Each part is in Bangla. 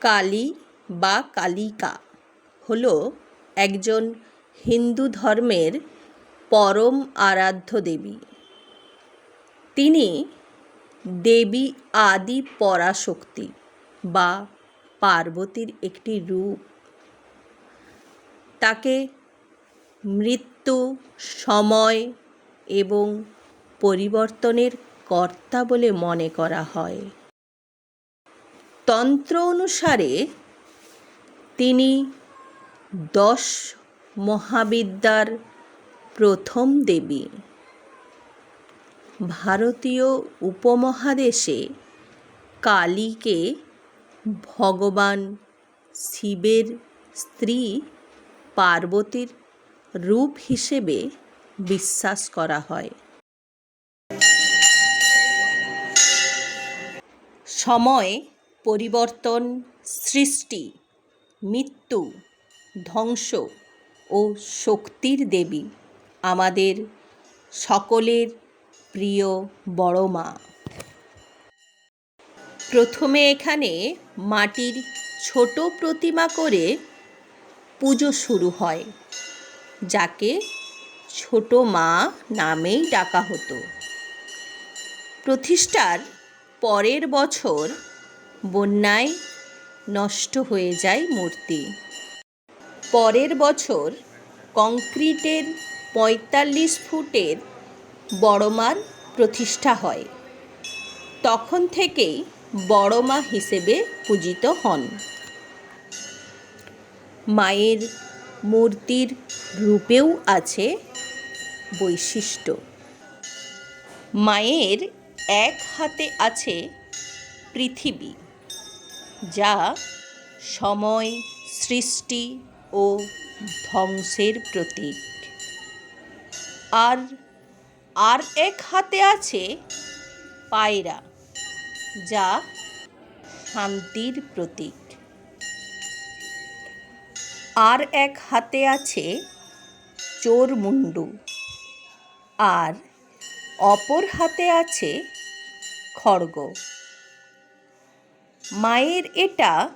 কালী বা কালিকা হল একজন হিন্দু ধর্মের পরম আরাধ্য দেবী। তিনি দেবী আদি পরাশক্তি বা পার্বতীর একটি রূপ। তাকে মৃত্যু, সময় এবং পরিবর্তনের কর্তা বলে মনে করা হয়। তন্ত্র অনুসারে তিনি দশ মহাবিদ্যার প্রথম দেবী। ভারতীয় উপমহাদেশে কালীকে ভগবান শিবের স্ত্রী পার্বতীর রূপ হিসেবে বিশ্বাস করা হয়। সময় পরিবর্তন, সৃষ্টি, মৃত্যু, ধ্বংস ও শক্তির দেবী আমাদের সকলের প্রিয় বড় মা। প্রথমে এখানে মাটির ছোট প্রতিমা করে পুজো শুরু হয়, যাকে ছোট মা নামেই ডাকা হতো। প্রতিষ্ঠার পরের বছর বন্যায় নষ্ট হয়ে যায় মূর্তি। পরের বছর কংক্রিটের পঁয়তাল্লিশ ফুটের বড়মার প্রতিষ্ঠা হয়। তখন থেকেই বড়মা হিসেবে পূজিত হন। মায়ের মূর্তির রূপেও আছে বৈশিষ্ট্য। মায়ের এক হাতে আছে পৃথিবী। যা সময়, সৃষ্টি ও ধ্বংসের প্রতীক। আর আর এক হাতে আছে পায়রা, যা শান্তির প্রতীক। আর এক হাতে আছে চোর মুন্ডু, আর অপর হাতে আছে খড়গ। মায়ের এটা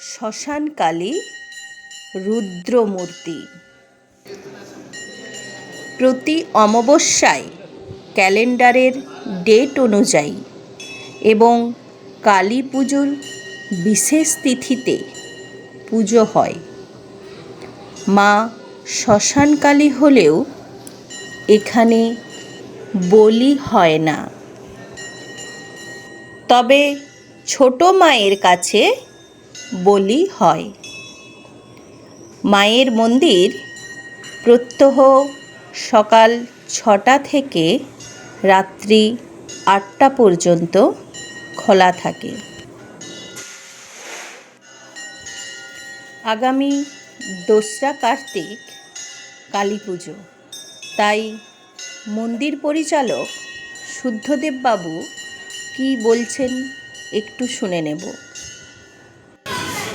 শ্মশানকালী রুদ্রমূর্তি। প্রতি অমাবস্যায় ক্যালেন্ডারের ডেট অনুযায়ী এবং কালী পুজোর বিশেষ তিথিতে পুজো হয়। মা শ্মশানকালী হলেও এখানে বলি হয় না। তবে ছোট মায়ের কাছে বলি হয়। মায়ের মন্দির প্রত্যহ সকাল ছটা থেকে রাত্রি আটটা পর্যন্ত খোলা থাকে। আগামী দোসরা কার্তিক কালী পুজো। তাই মন্দির পরিচালক শুদ্ধদেববাবু কি বলছেন একটু শুনে নেব।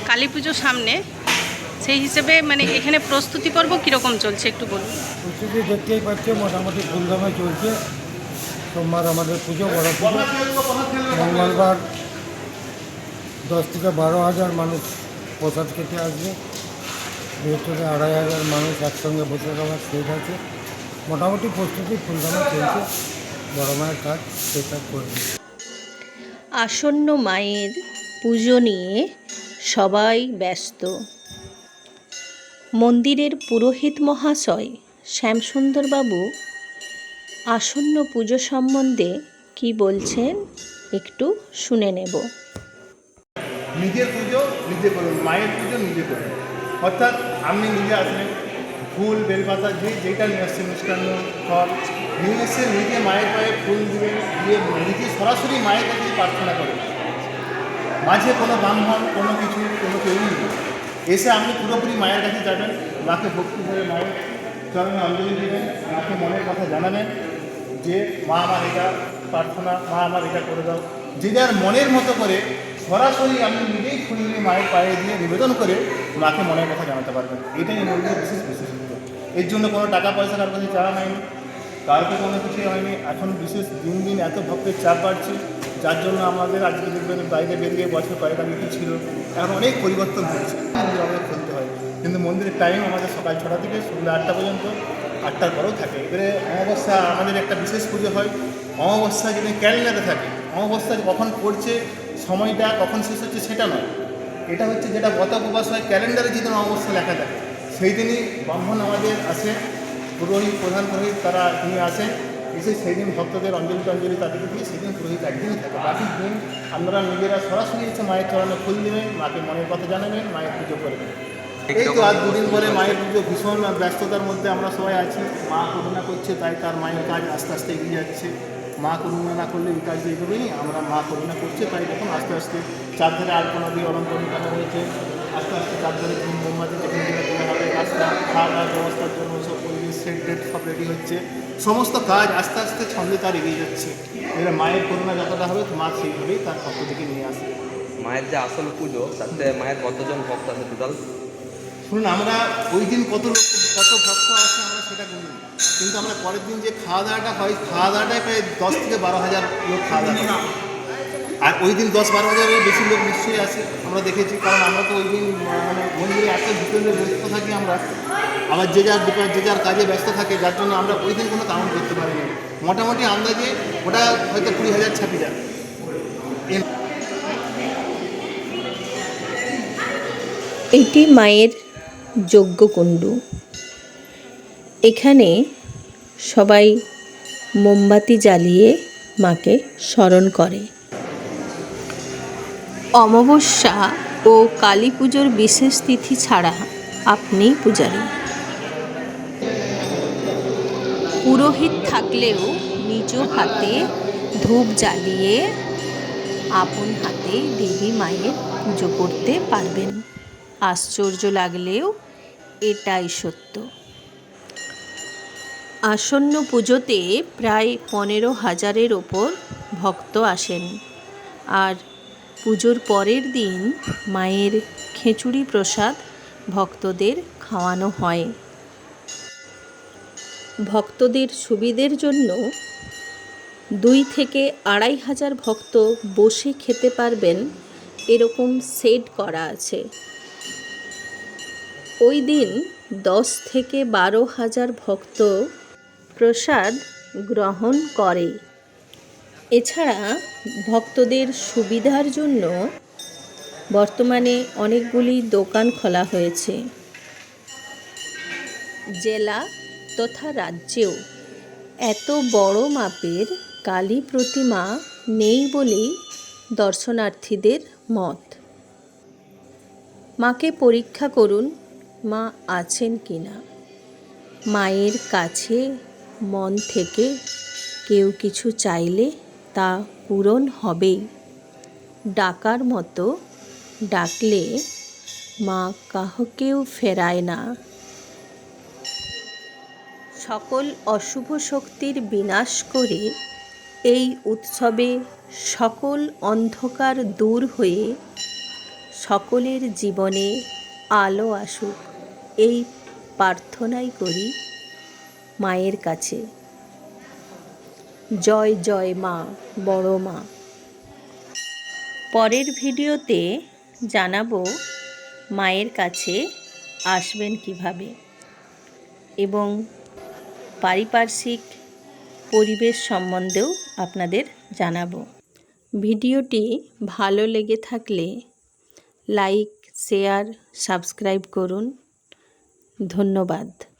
কালী পুজো সামনে সেই হিসেবে মানে এখানে প্রস্তুতি পর্ব কীরকম চলছে একটু বলুন। প্রস্তুতি দেখতেই পাচ্ছে মোটামুটি ধুমধামে চলছে। সোমবার আমাদের পুজো বড় পুজো। মঙ্গলবার দশ থেকে বারো হাজার মানুষ প্রসাদ খেতে আসবে। বৃহস্পতি আড়াই হাজার মানুষ একসঙ্গে বসে খাওয়ার সেট আছে। মোটামুটি প্রস্তুতি ফুলধামে চলছে। বড় মায়ের কাজ সেটা করবে। আসন্ন মায়ের পুজো নিয়ে সবাই ব্যস্ত। মন্দিরের পুরোহিত মহাশয় শ্যামসুন্দরবাবু আসন্ন পুজো সম্বন্ধে কি বলছেন একটু শুনে নেব। নিজের পুজো, নিজে করুন। মায়ের পুজো, নিজে করুন। অর্থাৎ আপনি নিজে আসলেন ফুল, বেলপাতা, যে যেটা নিয়ে আসছেন, মিষ্টান্ন, ফল নিয়ে এসে মায়ের পায়ে ফুল দিবেন, দিয়ে নিজে সরাসরি মায়ের কাছে প্রার্থনা করেন। মাঝে কোনো ব্রাহ্মণ, কোনো কিছু, কোনো কেউ নেই। এসে আপনি পুরোপুরি মায়ের কাছে যাবেন, মাকে ভক্তি করে মায়ের চরণে অঞ্জলি দেবেন, মাকে মনের কথা জানাবেন যে, মা আমার এটা প্রার্থনা, মা আমার এটা করে দাও। যে যার মনের মতো করে সরাসরি আপনি নিজেই ফুল দিয়ে মায়ের পায়ে দিয়ে নিবেদন করে মাকে মনের কথা জানাতে পারবেন। এটাই মন্দিরের বিশেষ বিশেষত্ব এর জন্য কোনো টাকা পয়সা কার কাছে চাওয়া হয়নি। কাউকে কোনো কিছু হয়নি। এখন বিশেষ দিন দিন এত ভক্তের চাপ বাড়ছে, যার জন্য আমাদের আজকে দেখবেন বাইরে বেরিয়ে বছর কয়েক আগে ছিল, এখন অনেক পরিবর্তন হয়েছে। আমাদের খুলতে হয়। কিন্তু মন্দিরের টাইম আমাদের সকাল ছটা থেকে সন্ধ্যা আটটা পর্যন্ত, আটটার পরেও থাকে। এবারে অমাবস্যা আমাদের একটা বিশেষ পুজো হয়। অমাবস্যা যদি ক্যালেন্ডারে থাকে, অমাবস্যা কখন পড়ছে, সময়টা কখন শেষ হচ্ছে সেটা নয়। এটা হচ্ছে যেটা গত উপবাস হয়, ক্যালেন্ডারে যেদিন অমাবস্যা লেখা থাকে সেই দিনই ব্রাহ্মণ আমাদের আসে। পুরোহিত প্রধান পুরোহিত তারা তিনি আসেন এসে সেই দিন ভক্তদের অঞ্জলি টঞ্জলি তাদেরকে দিয়ে সেদিন পুরোহিত একদিনই থাকে। বাকি দিন আপনারা নিজেরা সরাসরি এসে মায়ের চরণে ফুল দেবেন মাকে মনের কথা জানাবেন মায়ের পুজো করবেন এই তো আজ দুদিন পরে মায়ের পুজো ভীষণ ব্যস্ততার মধ্যে আমরা সবাই আছি। মা করুণা করছে তাই তার মায়ের কাজ আস্তে আস্তে এগিয়ে যাচ্ছে। মা করুণা না করলে এই কাজ এগোবেই আমরা মা করুণা করছে তাই দেখুন আস্তে আস্তে চারধারে আলপনা দিয়ে অলঙ্করণ করা হয়েছে। আস্তে আস্তে চারধারে মোমবাতি যেখানে যেটা দেওয়া হবে খাওয়া দাওয়ার ব্যবস্থার জন্য সব পরিবেশ সেট টেট সব রেডি হচ্ছে সমস্ত কাজ আস্তে আস্তে ছন্দে তার এগিয়ে যাচ্ছে এবার মায়ের করুণা যতটা হবে মা সেইভাবেই তার পক্ষ থেকে নিয়ে আসবে মায়ের যে আসল পুজো তাতে মায়ের কতজন ভক্ত আছে টোটাল শুনুন আমরা ওই দিন কত লোক কত ভক্ত আছে আমরা সেটা জানি না। কিন্তু আমরা পরের দিন যে খাওয়া দাওয়াটা হয় খাওয়া দাওয়াটায় প্রায় দশ থেকে বারো হাজার লোক খাওয়া দাওয়া। আর ওই দিন দশ বারো হাজারের বেশি লোক নিশ্চয়ই আসে আমরা দেখেছি, কারণ আমরা তো ওই দিন মানে মন্দিরে এত ভিতরে ব্যস্ত থাকি আমরা, আবার যে যার ডিপা- যে যার কাজে ব্যস্ত থাকে, যার জন্য আমরা ওই দিন কোনো কাউন্ট করতে পারি না। মোটামুটি আন্দাজে ওটা হয়তো কুড়ি হাজার ছাপি যায় এটি মায়ের যজ্ঞকুণ্ডু এখানে সবাই মোমবাতি জ্বালিয়ে মাকে স্মরণ করে। অমাবস্যা ও কালী পুজোর বিশেষ তিথি ছাড়া আপনি পূজারী। পুরোহিত থাকলেও নিজ হাতে ধূপ জ্বালিয়ে আপন হাতে দেবী মায়ের পুজো করতে পারবেন। আশ্চর্য লাগলেও এটাই সত্য। আসন্ন পুজোতে প্রায় পনেরো হাজারের ওপর ভক্ত আসেন। আর পুজোর পরের দিন মায়ের খিচুড়ি প্রসাদ ভক্তদের খাওয়ানো হয়। ভক্তদের সুবিধের জন্য দুই থেকে আড়াই হাজার ভক্ত বসে খেতে পারবেন, এরকম সেট করা আছে। ওই দিন দশ থেকে বারো হাজার ভক্ত প্রসাদ গ্রহণ করে। এছাড়া ভক্তদের সুবিধার জন্য বর্তমানে অনেকগুলি দোকান খোলা হয়েছে। জেলা তথা রাজ্যেও এত বড় মাপের কালী প্রতিমা নেই বলেই দর্শনার্থীদের মত। মাকে পরীক্ষা করুন মা আছেন কি না। মায়ের কাছে মন থেকে কেউ কিছু চাইলে তা পূরণ হবেই ডাকার মতো ডাকলে মা কাহকেও ফেরায় না। সকল অশুভ শক্তির বিনাশ করে এই উৎসবে সকল অন্ধকার দূর হয়ে সকলের জীবনে আলো আসুক, এই প্রার্থনাই করি মায়ের কাছে। জয় জয় মা, বড় মা। পরের ভিডিওতে জানাব মায়ের কাছে আসবেন কীভাবে এবং পারিপার্শ্বিক পরিবেশ সম্বন্ধেও আপনাদের জানাব। ভিডিওটি ভালো লেগে থাকলে লাইক, শেয়ার, সাবস্ক্রাইব করুন। ধন্যবাদ।